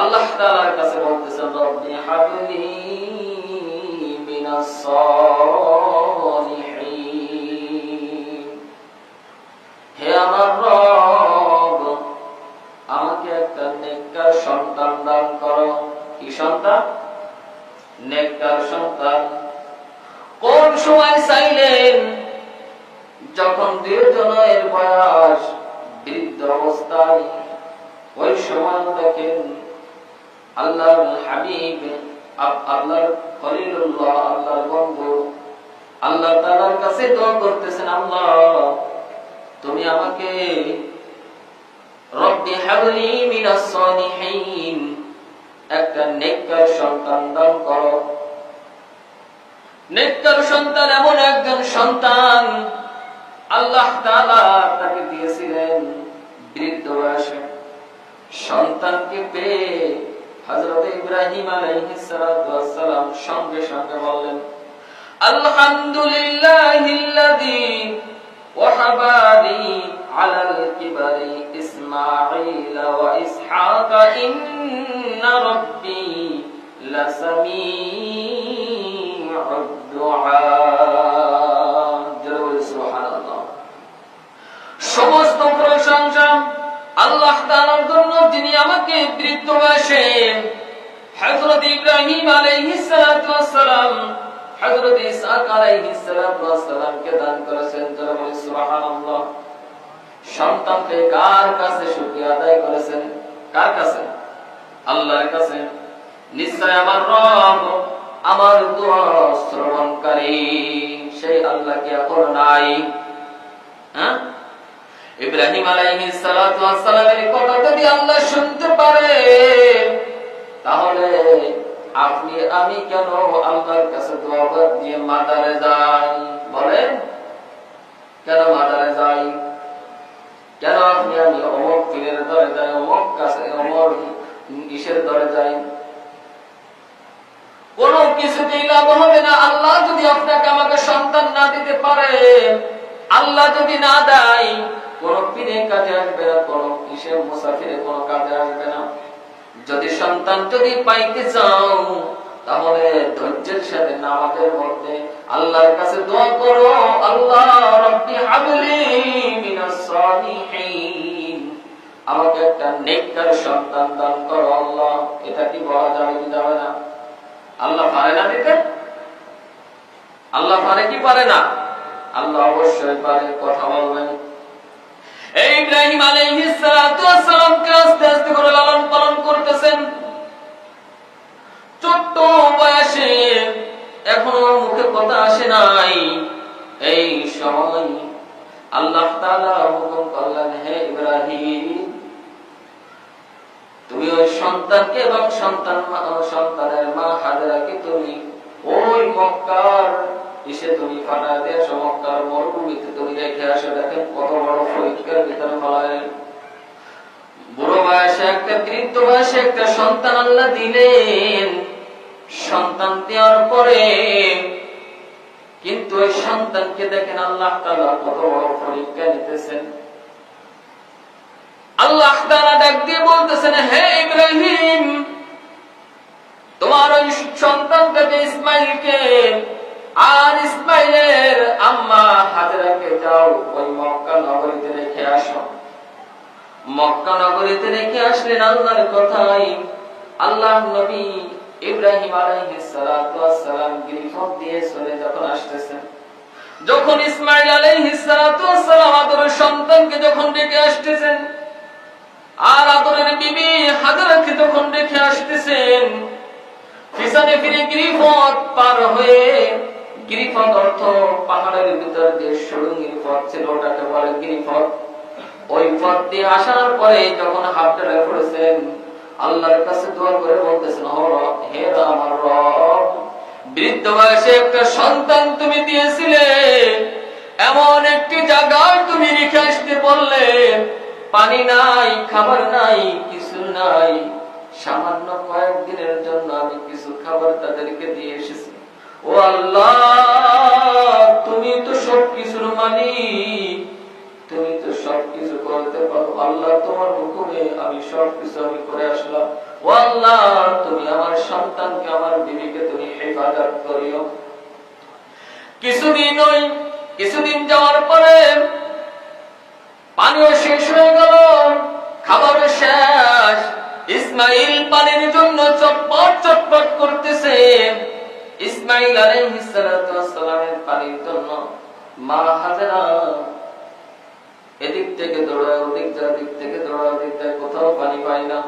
আল্লাহ তাআলার কাছে বলতেছেন, রব্বি হাবলি মিনাস হে আমার রব, আমাকে একটা নেককার সন্তান দান করো। কি সন্তান? নেককার সন্তান। কোন সময় চাইলেন, যখন দুজনের বয়স, বৃদ্ধ অবস্থায়, ওই সময় দেখেন আল্লাহর হাবিব আল্লাহর খলিলুল্লাহ, আল্লাহর বন্ধু। আল্লাহ তাআলার কাছে দোয়া করতেছেন, আল্লাহ, তুমি আমাকে রব্বি হাবলি মিনাস সালিহিন একটা নেককার সন্তান দান করো। নেককার সন্তান এমন একজন সন্তান আল্লাহ তাআলা তাকে দিয়েছিলেন বৃদ্ধ বয়সে। সন্তানকে পেয়ে হযরত ইব্রাহিম আলাইহিস সালাম সঙ্গে সঙ্গে বললেন, আলহামদুলিল্লাহিল্লাযী ওয়াহাবানি আলাল কিবারি ইসমাঈল ওয়া ইসহাক, ইন্না রাব্বি লাসামিউদ দুআ। সমস্ত প্রশংসা আল্লাহ তাআলার জন্য যিনি আমাকে বৃদ্ধ বয়সে হযরত ইব্রাহিম আলাইহিস সালাতু ওয়াস সালাম, হযরত ইসহাক আলাইহিস সালাতু ওয়াস সালামকে দান করেছেন। যারা বলে সুবহানাল্লাহ। সন্তান পেয়ে কার কাছে শুকরিয়া আদায় করেছেন? কার কাছে? আল্লাহর কাছে। নিশ্চয় আমার রব আমার দোয়া শ্রবণকারী। সেই আল্লাহ কি এখন নাই? হ্যাঁ? ইব্রাহিম আলাইহিস সালাতু ওয়াস সালামের কথা যদি আল্লাহ শুনতে পারে, তাহলে আপনি, আমি কেন আল্লাহর কাছে দোয়া দিয়ে মাদারে যাই? বলেন, কেন মাদারে যাই? কেন আপনি আমি অমক পীরের দরে যাই অমক কাছে, অমর ইসের দরে যাই কোন কিছুতেই লাভ হবে না। আল্লাহ যদি আপনাকে আমাকে সন্তান না দিতে পারে, আল্লাহ যদি না দেয় কোন পীরে কাজে আসবে না, কোন কিসে মুসাফিরে কোন কাজে আসবে না। যদি সন্তান যদি পাইতে চাও, তাহলে ধৈর্যের সাথে নামাজের মধ্যে আল্লাহর কাছে দোয়া করো, আল্লাহ রব্বি হাবলি মিনাস সালিহিন। আমাকে একটা নেককার সন্তান দান করো, আল্লাহ। এটা কি বলা যাবে কি যাবে না? আল্লাহ পারে না দিতে? আল্লাহ পারে কি পারে না? আল্লাহ অবশ্যই পারে, কথা বলবেন। এই ইব্রাহিম আলাইহিস আস্তে আস্তে করে লালন পালন করতেছেন। ছোট্ট বয়সে এখনও মুখে কথা আসে নাই। এই সময় আল্লাহ তাআলা হুকুম করলেন, হে ইব্রাহিম, তুমি ওই সন্তানকে এবং সন্তান, সন্তানের মা হাজেরাকে তুমি ওই মক্কার এসে তুমি ফাটা দিয়ে আসো মক্কার মরুভূমিতে তুমি রেখে আসো, দেখেন কত বড় পরীক্ষার ভিতরে ফলায় বুড়ো বয়সে একটা, বৃদ্ধ বয়সে একটা সন্তান আল্লাহ দিলেন। সন্তান দেওয়ার পরে কিন্তু ওই সন্তানকে দেখেন আল্লাহ তাআলা কত বড় পরীক্ষা নিতেছেন। আল্লাহ তাআলা ডাক দিয়ে বলতেছেন, হে ইব্রাহিম, তোমার ওই সন্তানটাকে ইসমাইলকে আর ওই মক্কা নগরীতে রেখে মক্কা নগরীতে রেখে আসলেন আল্লাহর কথাই আল্লাহ নবী ইব্রাহিম দিয়ে চলে যখন আসতেছেন, যখন ইসমাইল আলাইহিস সালাতু আদরের সন্তানকে যখন ডেকে আসতেছেন, আর আদরের বিবি হাজারাকে যখন রেখে আসতেছেন, পিছনে ফিরে গিরিপথ পার হয়ে গিরিপথ অর্থ পাহাড়ের ভিতর যে সুরঙ্গির পথ ছিল ওটাকে বলে গিরিপথ। ওই পথ দিয়ে আসার পরে যখন পড়েছেন, আল্লাহর কাছে দোয়া করে বলতেছেন হে আমার রব, বৃদ্ধ বয়সে একটা সন্তান তুমি দিয়েছিলে। এমন একটি জায়গায় তুমি রেখে আসতে বললে, পানি নাই, খাবার নাই, কিছু নাই। সামান্য কয়েকদিনের জন্য আমি কিছু খাবার তাদেরকে দিয়ে এসেছি। ও আল্লাহ, তুমি তো সব কিছুর মালিক। তুমি তো সবকিছু করতে পারো। আল্লাহ তোমার হুকুমে আমি সবকিছু আমি করে আসলাম। ও আল্লাহ সন্তানকে, আমার বিবিকে তুমি হেফাজত করিও। কিছুদিন ওই, কিছুদিন যাওয়ার পরে পানিও শেষ হয়ে গেল খাবার শেষ। ইসমাইল পানির জন্য চটপট চটপট করতেছে। ইসমাইল আলাইহিস সালামের পানির জন্য মা এদিক থেকে দৌড়ায়, ওদিক দিক থেকে দৌড়ায়, ওদিক কোথাও পানি পায় না।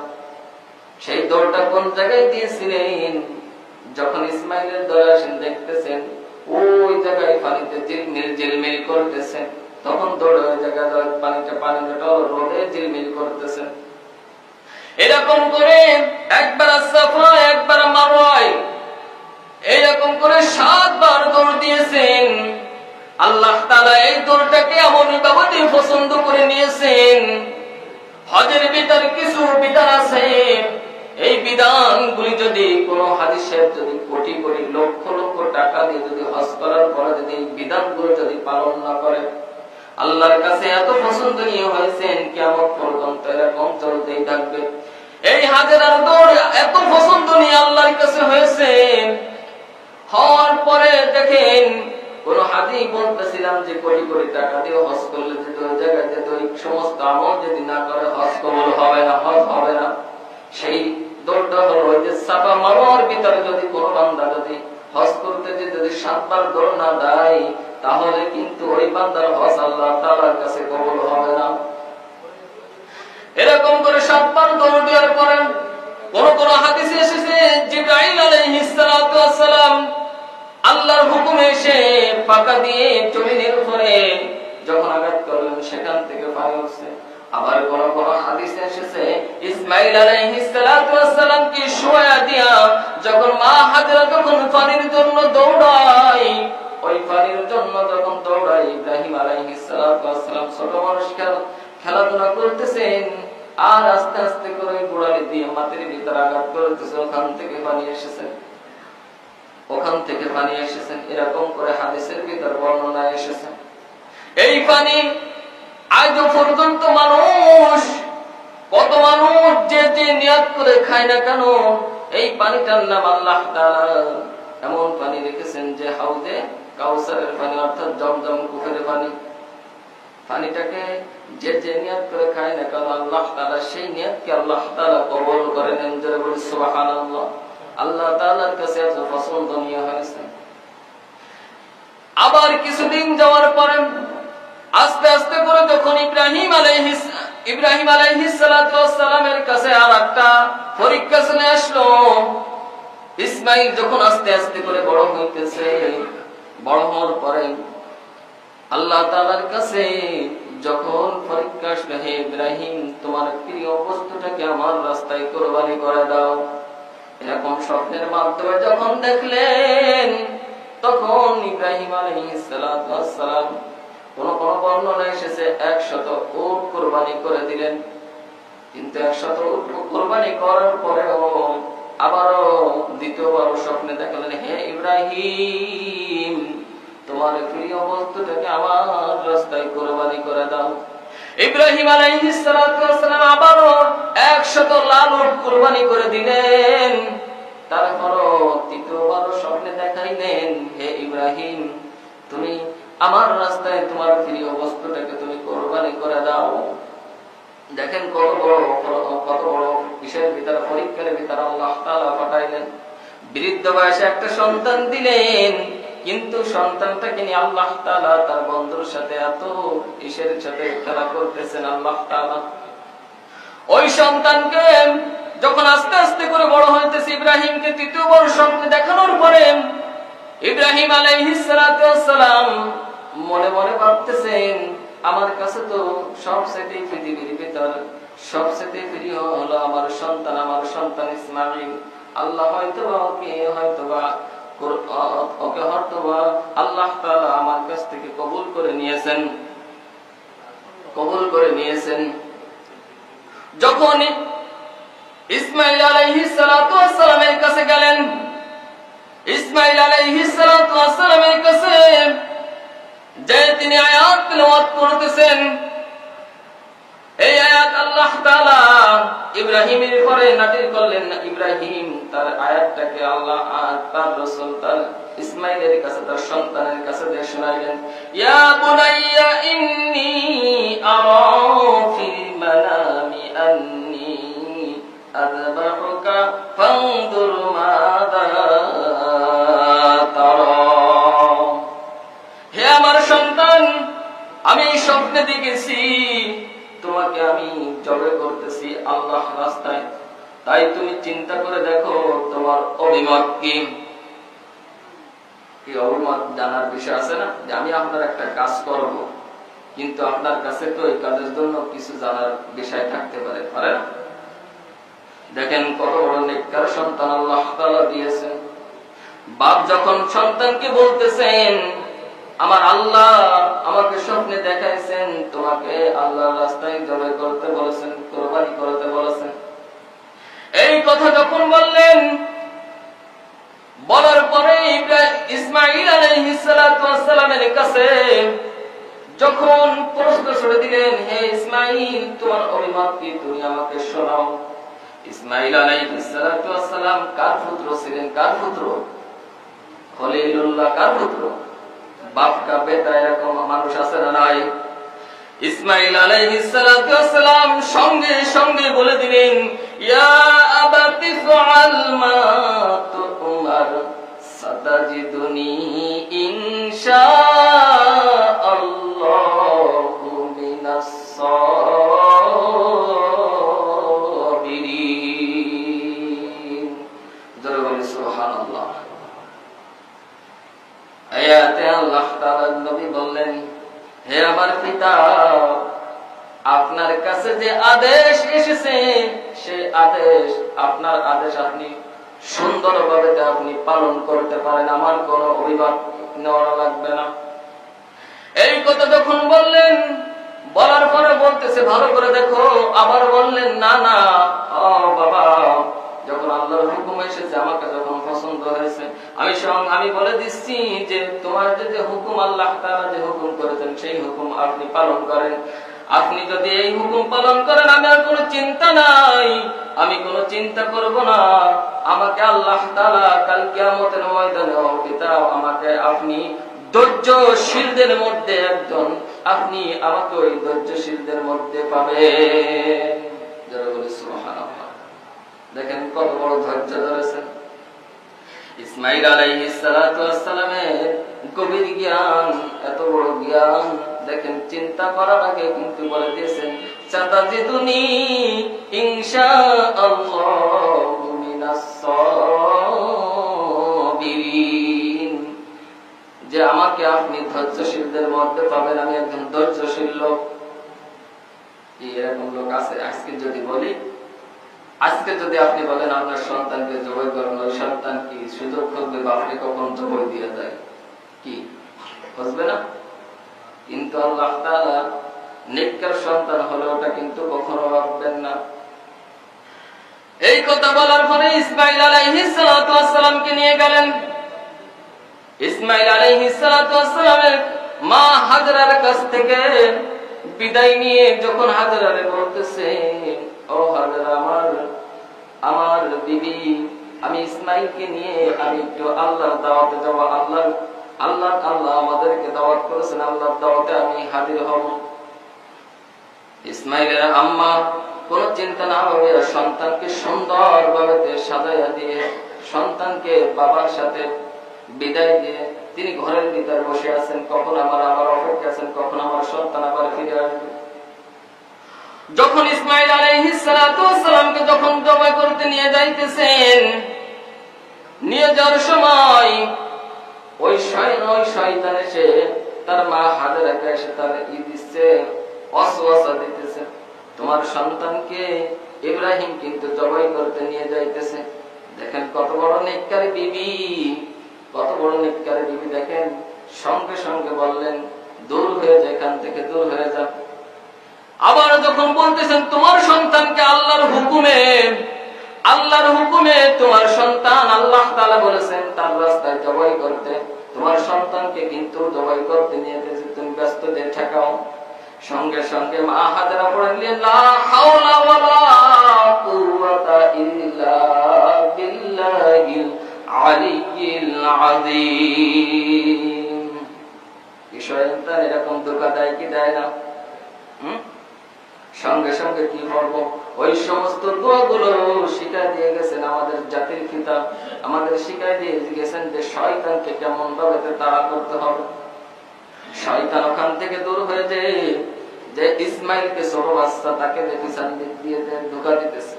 সেই দৌড়টা কোন জায়গায় দিয়েছিলেন? যখন ইসমাইলের দৌড় আসেন, দেখতেছেন ওই জায়গায় পানিতে ঝিলমিল ঝিলমিল করতেছেন। তখন দৌড়ে ওই জায়গায় পানিটা পানিটা রোদে ঝিলমিল করতেছেন। এরকম করে একবার সাফা একবার মারোয় এইরকম করে সাতবার দৌড় দিয়েছেন। আল্লাহ তাআলা এই দৌড়টাকে এমন ভাবে পছন্দ করে নিয়েছেন। হজের ভিতরে কিছু বিধান আছে। এই বিধানগুলি যদি কোন হাদিসের যদি কোটি কোটি লক্ষ লক্ষ টাকা দিয়ে যদি হজ করার পরে যদি এই বিধানগুলো যদি পালন না করে, আল্লাহর কাছে এত পছন্দনীয় হয়েছেন কেমন পর্যন্ত এরকম চলতেই থাকবে। এই হাজার দৌড় এত পছন্দনীয় আল্লাহর কাছে হয়েছেন হওয়ার পরে দেখেন কোন হাজি বলতেছিলাম যে কোটি কোটি টাকা দিয়ে হজ করলে যে ওই জায়গায় যে ওই সমস্ত আমল যদি না করে, হজ কবল হবে না, হজ হবে না। সেই ওই যে ভিতরে যদি কোনো বান্দা যদি করতে যে যদি সাতবার না দেয়, তাহলে কিন্তু ওই বান্দার আল্লাহ তাআলার কাছে কবল হবে না। এরকম করে সাতবার দৌড় দেওয়ার পরে কোন কোন হাদিসে এসেছে, জিব্রাইল আলাইহিস আল্লাহর হুকুমে এসে পাকা দিয়ে জমিনের উপরে যখন আঘাত করলেন, সেখান থেকে পানি উঠছে। আবার কোন কোন হাদিসে এসেছে, ইসমাইল আলাইহিস কি শোয়া দিয়া যখন মা হাজরা যখন পানির জন্য দৌড়ায়। ওই পানির জন্য যখন দৌড়ায়, ইব্রাহিম আলাইহিস সালাতু ছোট মানুষ খেলা- খেলাধুলা করতেছেন। আর আস্তে আস্তে করে গোড়ালি দিয়ে মাটির ভিতরে আঘাত করতেছে ওখান থেকে পানি এসেছে। ওখান থেকে পানি এসেছেন এরকম করে হাদিসের ভিতর বর্ণনা এসেছে। এই পানি আজ পর্যন্ত মানুষ, কত মানুষ যে যে নিয়াত করে খায় না কেন, এই পানিটার নাম আল্লাহ এমন পানি রেখেছেন যে হাউজে কাউসারের পানি, অর্থাৎ জমজম কুফের পানি। পানিটাকে যে যে নিয়াত করে খায় না কেন আল্লাহ তাআলা সেই নিয়াতকে আল্লাহ তাআলা কবুল করে নেন। সুবহানাল্লাহ। আল্লাহ তাআলার কাছে এত পছন্দনীয় হয়েছে আবার কিছুদিন যাওয়ার পরে আস্তে আস্তে করে যখন ইব্রাহিম আলাইহিস ইব্রাহিম আলাইহিস সালামের কাছে আর একটা পরীক্ষা চলে আসলো, ইসমাইল যখন আস্তে আস্তে করে বড় হইতেছে, বড় হওয়ার পরে আল্লাহ তাআলার কাছে যখন পরীক্ষা হে ইব্রাহিম, তোমার প্রিয় বস্তুটাকে আমার রাস্তায় কোরবানি করে দাও। এরকম স্বপ্নের মাধ্যমে যখন দেখলেন, তখন ইব্রাহিম কোন কোন বর্ণনা এসেছে, একশত উট কোরবানি করে দিলেন। কিন্তু একশত উট কোরবানি করার পরেও আবারও দ্বিতীয়বার স্বপ্নে দেখলেন, হে ইব্রাহিম তোমার প্রিয় বস্তুটাকে আমার রাস্তায় কোরবানি করে দাও। ইব্রাহিম আবারও একশত লাল কোরবানি করে দিলেন। তারপরও তৃতীয়বার স্বপ্নে দেখাইলেন, হে ইব্রাহিম, তুমি আমার রাস্তায় তোমার প্রিয় বস্তুটাকে তুমি কোরবানি করে দাও। দেখেন কত বড় কত বড় কিসের ভিতরে, পরীক্ষার ভিতরে আল্লাহ পাঠাইলেন। বৃদ্ধ বয়সে একটা সন্তান দিলেন। কিন্তু সন্তানটাকে নিয়ে আল্লাহ তাআলা তার বন্ধুর সাথে এত কিসের সাথে খেলা করতেছেন আল্লাহ তাআলা। ওই সন্তানকে যখন আস্তে আস্তে করে বড় হইতেছে ইব্রাহিমকে তৃতীয় বড় স্বপ্নে দেখানোর পরে ইব্রাহিম আলাইহিস সালাতু ওয়াস সালাম মনে মনে ভাবতেছেন, আমার কাছে তো সবচেয়ে পৃথিবীর ভিতর সবচেয়ে প্রিয় হলো আমার সন্তান আমার সন্তান ইসমাইল আল্লাহ হয়তো বা ওকে হয়তো বা আল্লাহ আমার কাছ থেকে কবুল করে নিয়েছেন। কবুল করে নিয়েছেন। যখন ইসমাইল আলাইহিস সালাতামের কাছে গেলেন, ইসমাইল আলাইহিস সালাতামের কাছে যে তিনি আয়াত তেলাওয়াত করতেছেন এই আয়াত আল্লাহ তাআলা ইব্রাহিমের ঘরে নাটির করলেন না, ইব্রাহিম তার আয়াতটাকে আল্লাহ আর তার রসুল, তার ইসমাইলের কাছে, তার সন্তানের কাছে দিয়ে শোনাইলেন, ইয়া বুনাইয়া ইন্নী আরা মানামি আন্নী আযবাহুকা ফানদুর তারা। হে আমার সন্তান, আমি স্বপ্নে দেখেছি তোমাকে আমি জবে করতেছি আল্লাহ রাস্তায়। তাই তুমি চিন্তা করে দেখো তোমার অভিমত কি। অভিমত জানার বিষয় আছে না? যে আমি আপনার একটা কাজ করব। কিন্তু আপনার কাছে তো এই কাজের জন্য কিছু জানার বিষয় থাকতে পারে পারে না? দেখেন কত বড় নেককার সন্তান আল্লাহ দিয়েছেন। বাপ যখন সন্তানকে বলতেছেন আমার আল্লাহ আমাকে স্বপ্নে দেখাইছেন, তোমাকে আল্লাহ রাস্তায় জবাই করতে বলেছেন, কোরবানি করতে বলেছেন। এই কথা যখন বললেন, বলার পরে ইসমাইল আলাইহিস সালাতু ওয়াস সালামের কাছে যখন প্রশ্ন ছড়ে দিলেন, হে ইসমাইল তোমার অভিমত কি? তুমি আমাকে শোনাও। ইসমাইল আলাইহিস সালাতু ওয়াস সালাম, কার পুত্র ছিলেন? কার পুত্র? খলিলুল্লাহ, কার পুত্র? বাপ তাই এরকম মানুষ আছে না নাই? ইসমাইল আলাইহিস সঙ্গে সঙ্গে বলে দিলেন, ইয়া আবাতি ইনশাআল্লাহু হে আমার পিতা, আপনার কাছে যে আদেশ এসেছে সেই আদেশ, আপনার আদেশ আপনি সুন্দরভাবে আপনি পালন করতে পারেন। আমার কোনো অভিভাবক নেওয়া লাগবে না। এই কথা যখন বললেন, বলার পরে বলতেছে, ভালো করে দেখো, আবার বললেন, না না, ও বাবা যখন আল্লাহর হুকুম এসেছে যখন পছন্দ হয়েছে, আমি সং- আমি বলে দিচ্ছি যে তোমার যে হুকুম, আল্লাহ তাআলা যে হুকুম করেছেন, সেই হুকুম আপনি পালন করেন। আপনি যদি এই হুকুম পালন করেন, আমি আর কোনো চিন্তা নাই। আমি কোনো চিন্তা করব না। আমাকে আল্লাহ ময়দানে আমাকে আপনি ধৈর্যশীলদের মধ্যে একজন। আপনি আমাকে ওই ধৈর্যশীলদের মধ্যে পাবেন। যারা বলে দেখেন কত বড় ধৈর্য ধরেছেন। ইসমাইল আলাইহিস সালাতু ওয়াস সালামের গভীর জ্ঞান, এত বড় জ্ঞান, দেখেন চিন্তা করার আগে কিন্তু বলে দিয়েছেন ইনশাআল্লাহু মিনাস যে আমাকে আপনি ধৈর্যশীলদের মধ্যে পাবেন, আমি একজন ধৈর্যশীল লোক। এরকম লোক আছে, আজকে যদি বলি আজকে যদি আপনি বলেন, আপনার সন্তানকে জবাই করেন ওই সন্তান কি? সুযোগ খুঁজবে বাপরে কখন জবাই দিয়ে যায় কি? খুঁজবে না? কিন্তু আল্লাহ তাআলা নেককার সন্তান হলে ওটা কিন্তু কখনো ভাববেন না। এই কথা বলার পরে ইসমাইল আলাইহিস সালাতু ওয়াস নিয়ে গেলেন। ইসমাইল আলাইহিস সালাতু ওয়াস সালামের মা হাজরার কাছ থেকে বিদায় নিয়ে যখন হাজরারে বলতেছে ও হাজরা আমার আমার বিবি আমি ইসমাইলকে নিয়ে আমি একটু আল্লাহর দাওয়াতে যাব আল্লাহ আল্লাহ আল্লাহ আমাদেরকে দাওয়াত করেছেন, আল্লাহর দাওয়াতে আমি হাজির হব। ইসমাইলের আম্মা কোন চিন্তা না হবে সন্তানকে সুন্দর ভাবে সাজাইয়া দিয়ে, সন্তানকে বাবার সাথে বিদায় দিয়ে তিনি ঘরের ভিতরে বসে আছেন, কখন আমার আবার অপেক্ষা আছেন, কখন আমার সন্তান আবার ফিরে আসবে। যখন ইসমাইল আলাইহিস সালাতু ওয়াস সালামকে যখন জবাই করতে নিয়ে যাইতেছেন নিয়ে যাওয়ার সময় ওই শয়ন, ওই শয়তান এসে তার মা হাজারাকে এসে তার ই দিচ্ছে অসওয়াসা দিতেছে। তোমার সন্তানকে ইব্রাহিম কিন্তু জবাই করতে নিয়ে যাইতেছে। দেখেন কত বড় নেককারী বিবি, কত বড় নেককারী বিবি, দেখেন, সঙ্গে সঙ্গে বললেন, দূর হয়ে যায় এখান থেকে দূর হয়ে যা। আবার যখন বলতেছেন, তোমার সন্তানকে আল্লাহর হুকুমে আল্লাহর হুকুমে তোমার সন্তান আল্লাহ তাআলা বলেছেন, তার রাস্তায় জবাই করতে। তোমার সন্তানকে কিন্তু জবাই করতে নিয়ে গেছে, তুমি ব্যস্ত দিয়ে ঠেকাও। সঙ্গে সঙ্গে মা হাজারা পড়ে নিলেন লা হাওলা এরকম ধোকা দেয় কি দেয় না? হুম? সঙ্গে সঙ্গে কি করব? ওই সমস্ত দোয়াগুলো শিখাই দিয়ে গেছেন আমাদের জাতির পিতা। আমাদের শিখাই দিয়ে গেছেন যে শয়তানকে কেমন ভাবে তাড়া করতে হবে। শয়তান ওখান থেকে দূর হয়ে যে যে ইসমাইলকে ছোট বাচ্চা তাকে যে পিছন দিক দিয়ে ধোকা দিতেছে।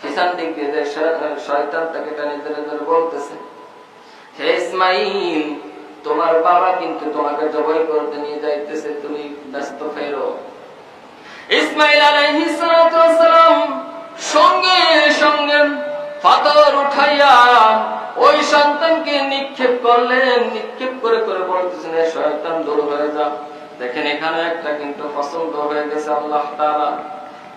পিছন দিক দিয়ে যে শয়তান তাকে টেনে ধরে ধরে বলতেছে, হে ইসমাইল, তোমার বাবা কিন্তু তোমাকে জবাই করতে নিয়ে যাইতেছে, তুমি ব্যস্ত ফেরো ইসমাইল আলাইহিস সালাম সঙ্গে সঙ্গে পাথর উঠাইয়া ওই সন্তানকে নিক্ষেপ করলেন, নিক্ষেপ করে করে বলতেছেন, "এ শয়তান, দূর হয়ে যা। দেখেন এখানে একটা কিন্তু পছন্দ হয়ে গেছে আল্লাহ তাআলা।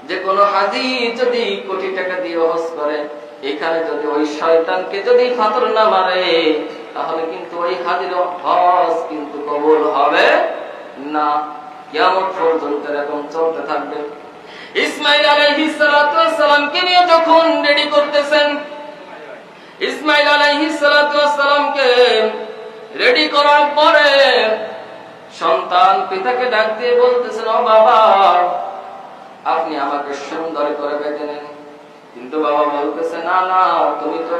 যে কোনো হাজি যদি কোটি টাকা দিয়ে হজ করে, এখানে যদি ওই শয়তানকে যদি পাথর না মারে, তাহলে কিন্তু ওই হাজির হজ কিন্তু কবুল হবে না। পর্যন্ত এরকম চলতে থাকবে। ইসমাইল নিয়ে যখন রেডি করতেছেন, ইসমাইল রেডি করার পরে সন্তান পিতাকে বলতেছেন, ও বাবা, আপনি আমাকে সুন্দর করে বেঁধে নেন। কিন্তু বাবা বলতেছে, না না, তুমি তো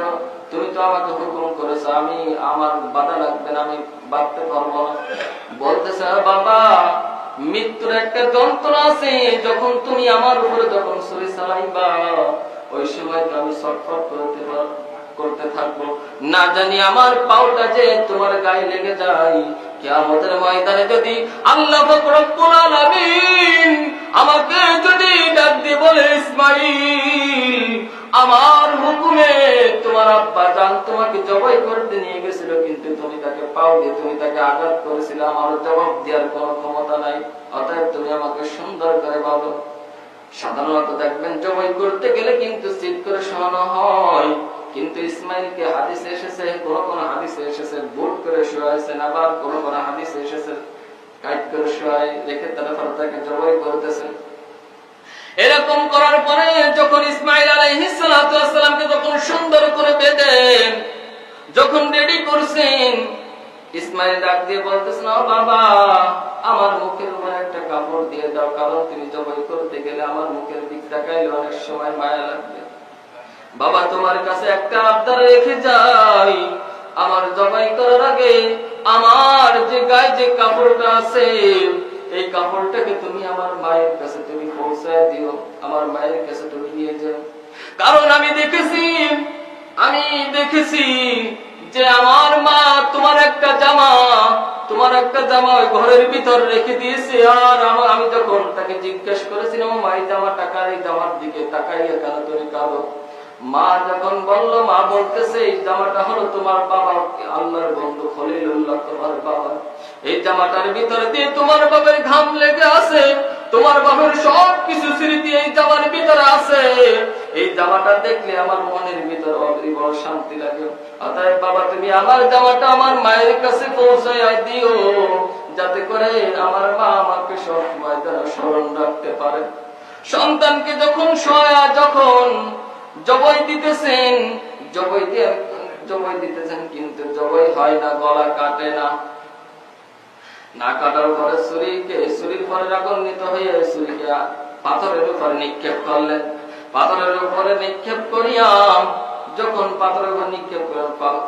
তুমি তো আমাকে হুকুম করেছ, আমি, আমার বাধা লাগবে না, আমি বাঁধতে পারব না। বলতেছে বাবা মৃত্যুর একটা যন্ত্রণা আছে, যখন তুমি আমার উপরে যখন ছুরি চালাইবা, ওই সময় তো আমি ছটফট করতে করতে থাকব। না জানি আমার পাওটা যে তোমার গায়ে লেগে যায়। কিয়ামতের ময়দানে যদি আল্লাহ আমাকে যদি ডাক দিয়ে বলে ইসমাইল আমার হুকুমে তোমার আব্বা জান তোমাকে জবাই করতে নিয়ে গেছিল, কিন্তু তুমি তাকে পাও দিয়ে তুমি তাকে আঘাত করেছিলে। আমার জবাব দেওয়ার কোনো ক্ষমতা নাই। অতএব তুমি আমাকে সুন্দর করে বলো সাধারণত দেখবেন, জবাই করতে গেলে কিন্তু সিট করে শোনানো হয়। কিন্তু ইসমাইলকে হাদিসে এসেছে, কোন কোন হাদিসে এসেছে, বুট করে শোয়াইছেন, আবার কোন কোন হাদিসে এসেছে কাট করে শোয়াই রেখে তারপর তাকে জবাই করতেছে। এরকম করার পরে যখন ইসমাইল আলাইহিস সালাতু ওয়াস সালামকে যখন সুন্দর করে বেঁধেন যখন রেডি করছেন, ইসমাইল ডাক দিয়ে বলতেছেন, ও বাবা, আমার মুখের উপর একটা কাপড় দিয়ে দাও, কারণ তুমি জবাই করতে গেলে আমার মুখের দিক অনেক সময় মায়া লাগবে। বাবা, তোমার কাছে একটা আবদার রেখে যাই। আমার জবাই করার আগে আমার যে গায়ে যে কাপড়টা আছে এই কাপড়টাকে তুমি আমার মায়ের কাছে তুমি পৌঁছায় দিও, আমার মায়ের কাছে তুমি নিয়ে যাও। কারণ আমি দেখেছি আমি দেখেছি যে আমার মা তোমার একটা জামা, তোমার একটা জামা ওই ঘরের ভিতর রেখে দিয়েছে, আর আমার আমি যখন তাকে জিজ্ঞেস করেছিলাম মা, এই জামা টাকার এই জামার দিকে তাকাইয়া কেন তুমি কাঁদো? মা যখন বলল, মা বলতেছে, এই জামাটা হলো তোমার বাবা, আল্লাহর বন্ধু খলিলুল্লাহ, তোমার বাবা। এই জামাটার ভিতরে দিয়ে তোমার বাবার ঘাম লেগে আছে। তোমার বাবার সব কিছু স্মৃতি এই জামার ভিতরে আছে। এই জামাটা দেখলে আমার মনের ভিতরে বড় শান্তি লাগে। অতএব বাবা, তুমি আমার জামাটা আমার মায়ের কাছে পৌঁছায় দিও। যাতে করে আমার মা আমাকে সব সময় তারা স্মরণ রাখতে পারে। সন্তানকে যখন সয়া যখন জবই দিতেছেন, জবই দিয়ে জবই দিতেছেন কিন্তু জবই হয় না, গলা কাটে না। না কাটার পরে ছুরিকে, ছুরির পরে রাগান্বিত হয়ে ছুরিকে পাথরের উপরে নিক্ষেপ করলেন। পাথরের উপরে নিক্ষেপ করিয়া যখন পাথরের উপর নিক্ষেপ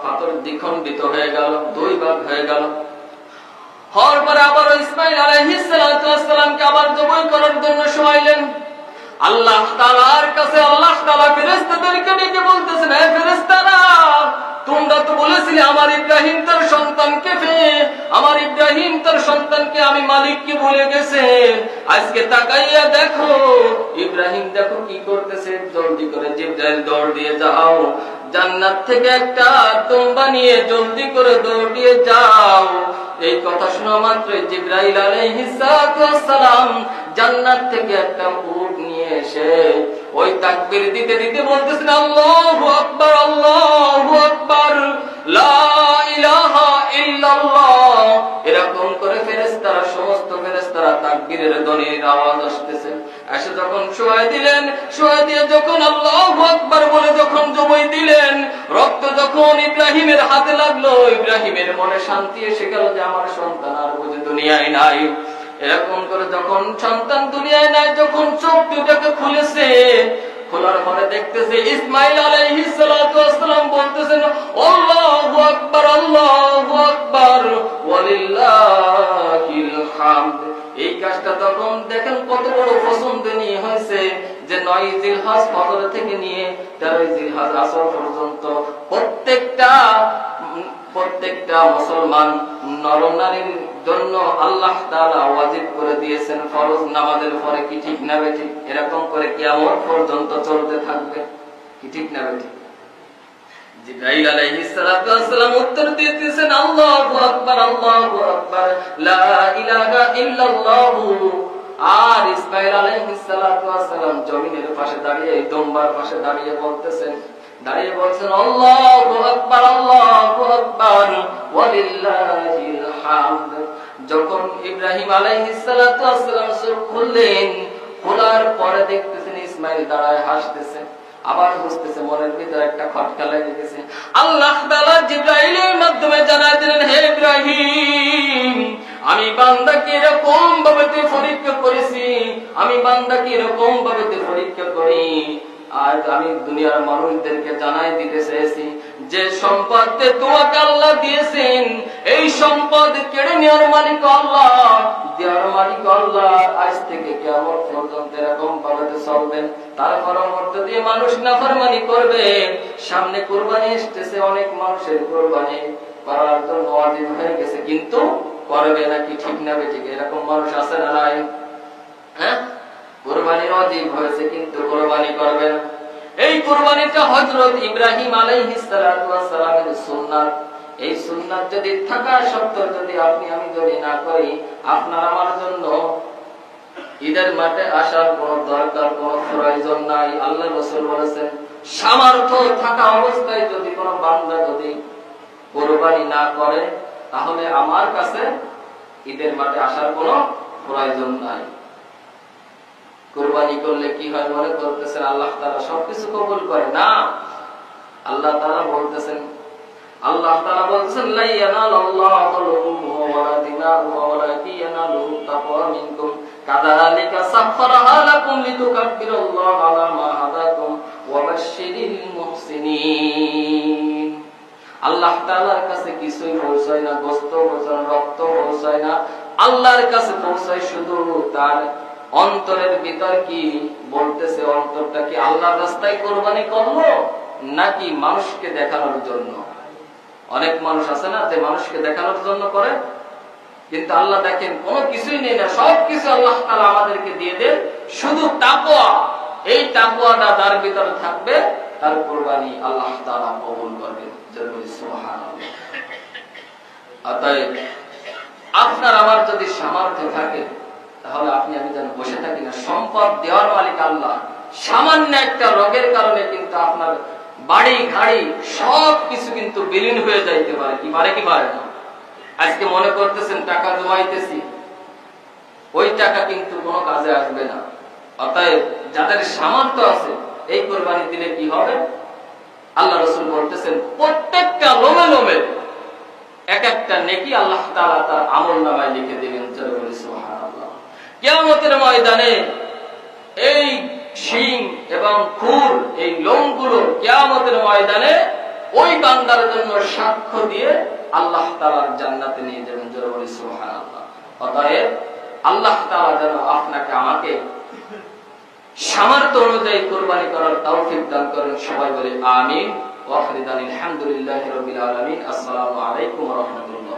পাথর দ্বিখণ্ডিত হয়ে গেল, দুই ভাগ হয়ে গেল। হওয়ার পরে আবার ইসমাইল সালামকে আবার জবাই করার জন্য শোয়াইলেন। আল্লাহ তাআলার কাছে আল্লাহ তাআলা ফেরেশতাদেরকে ডেকে বলতেছেন, হে ফেরেশতারা তোমরা তো বলেছিলে, আমার ইব্রাহিম তার সন্তানকে পেয়ে, আমার ইব্রাহিম তার সন্তানকে আমি মালিককে ভুলে গেছে। আজকে তাকাইয়া দেখো, ইব্রাহিম দেখো কি করতেছে, জলদি করে জিব্রাইল দৌড় দিয়ে যাও। জান্নাত থেকে একটা তোমরা নিয়ে জলদি করে দৌড় দিয়ে যাও। এই কথা শোনা মাত্র জিব্রাইল আলাইহিস সালাম জান্নাত থেকে একটা উট নিয়ে এসে ওই তাকবীর দিতে দিতে বলতেছেন আল্লাহু আকবার আল্লাহু আকবার। তাকবীরের ধ্বনির আওয়াজ আসতেছে। এসে যখন শোয়াই দিলেন শোয়াই দিয়ে যখন আল্লাহ আকবার বলে যখন জমই দিলেন, রক্ত যখন ইব্রাহিমের হাতে লাগল, ইব্রাহিমের মনে শান্তি এসে গেল যে আমার সন্তান আর বুঝে দুনিয়ায় নাই। এরকম করে যখন সন্তান দুনিয়ায় নাই, যখন চোখ দুটাকে খুলেছে, খোলার পরে দেখতেছে ইসমাইল আলাইহিস সালাতু বলতেছেন, আল্লাহু আকবার আল্লাহু আকবার, ওয়ালিল্লাহিল হামদ। এই কাজটা তখন দেখেন কত বড় পছন্দনীয় হয়েছে যে নয় জিলহজ ফজর থেকে নিয়ে তেরোই জিলহজ আসর পর্যন্ত প্রত্যেকটা প্রত্যেকটা মুসলমান নরনারীর জন্য আল্লাহ তাআলা ওয়াজিব করে দিয়েছেন ফরজ নামাজের পরে কি ঠিক না বেঠিক এরকম করে কিয়ামত পর্যন্ত চলতে থাকবে। কি ঠিক না বেঠিক জিব্রাইল আলাইহিস সালাতু উত্তর দিতেছেন আল্লাহু আকবার আল্লাহু আকবার, লা ইলাহা আর আলাইহিস সালাতু জমিনের পাশে দাঁড়িয়ে, দম্বার পাশে দাঁড়িয়ে বলতেছেন, দাঁড়িয়ে বলছেন, আল্লাহু আকবার আল্লাহু আকবার ওয়ালিল্লাহিল হামদ যখন ইব্রাহিম আলাইহিস সালাতু চোখ খুললেন, খোলার পরে দেখতেছেন ইসমাইল দাঁড়ায় হাসতেছে আবার বুঝতেছে মনের ভিতরে একটা খটকা লেগে গেছে। আল্লাহ তাআলা জিব্রাইলের মাধ্যমে জানাই দিলেন, হে ইব্রাহিম, আমি বান্দাকে এরকম ভাবে পরীক্ষা করেছি, আমি বান্দাকে এরকম ভাবে পরীক্ষা করি। আজ আমি দুনিয়ার মানুষদেরকে জানাই দিতে চেয়েছি যে সম্পদ তোমাকে আল্লাহ দিয়েছেন, এই সম্পদ কেড়ে নেওয়ার মালিক আল্লাহ, দেওয়ার মালিক আল্লাহ, আজ থেকে কেমন পর্যন্ত এরকম ভাবে চলবেন দিয়ে মানুষ নাফরমানি করবে। সামনে কোরবানি এসতেছে অনেক মানুষের কোরবানি করার জন্য হয়ে গেছে, কিন্তু করবে নাকি ঠিক না ঠিক এরকম মানুষ আছে না নাই? হ্যাঁ? কোরবানি অজীব হয়েছে, কিন্তু কোরবানি করবে না এই কোরবানিটা হযরত ইব্রাহিম আলাইহিস সালাতু সুন্নাত। এই সুন্নাত যদি থাকা সত্ত্বেও যদি আপনি, আমি যদি না করি, আপনার আমার জন্য ঈদের মাঠে আসার কোন দরকার, কোন প্রয়োজন নাই। আল্লাহ রসুল বলেছেন, সামর্থ্য থাকা অবস্থায় যদি কোন বান্দা যদি কোরবানি না করে, তাহলে আমার কাছে ঈদের মাঠে আসার কোনো প্রয়োজন নাই। কোরবানি করলে কি হয় মনে করতেছেন? আল্লাহ তারা সবকিছু কবুল করে। না। আল্লাহ তারা বলতেছেন, আল্লাহ তারা বলতেছেন আল্লাহ তাআলার কাছে কিছুই পৌঁছায় না গোস্ত পৌঁছায় রক্ত পৌঁছায় না। আল্লাহর কাছে পৌঁছায় শুধু তার অন্তরের ভিতর কি বলতেছে অন্তরটা কি আল্লাহর রাস্তায় কোরবানি করল নাকি মানুষকে দেখানোর জন্য? অনেক মানুষ আছে না যে মানুষকে দেখানোর জন্য করে, কিন্তু আল্লাহ দেখেন কোনো কিছুই নেই না সব কিছু আল্লাহ তাআলা আমাদেরকে দিয়ে দেন। শুধু তাকওয়া, এই তাকওয়াটা তার ভিতরে থাকবে, তার কোরবানি আল্লাহ তাআলা কবুল অতএব আপনার আমার যদি সামর্থ্য থাকে তাহলে আপনি আমি যেন বসে থাকি না, সম্পদ দেওয়ার মালিক আল্লাহ। সামান্য একটা রোগের কারণে কিন্তু আপনার বাড়ি গাড়ি সব কিছু কিন্তু বিলীন হয়ে যাইতে পারে। কি পারে কি পারে না। আজকে মনে করতেছেন, টাকা জমাইতেছি। ওই টাকা কিন্তু কোনো কাজে আসবে না। অতএব যাদের সামর্থ্য আছে, এই কোরবানি দিলে কি হবে? আল্লাহ রসুল বলতেছেন, প্রত্যেকটা লোমে লোমে এক একটা নেকি আল্লাহ তাআলা তার আমল নামায় লিখে দিবেন জোরে বলি সুবহানাল্লাহ। কিয়ামতের ময়দানে এই শিং এবং খুর, এই লোমগুলো কিয়ামতের ময়দানে ওই বান্দার জন্য সাক্ষ্য দিয়ে আল্লাহ তাআলার জান্নাতে নিয়ে যাবেন। জোরে বলি, সুবহানাল্লাহ। অতএব আল্লাহ তাআলা যেন আপনাকে আমাকে সামর্থ্য অনুযায়ী কোরবানি করার তৌফিক দান করেন। সবাই বলে, আমিন। ওয়া আখিরু দাওয়ানা আলহামদুলিল্লাহি রাব্বিল আসসালামু আলাইকুম রাহমাতুল্লাহ।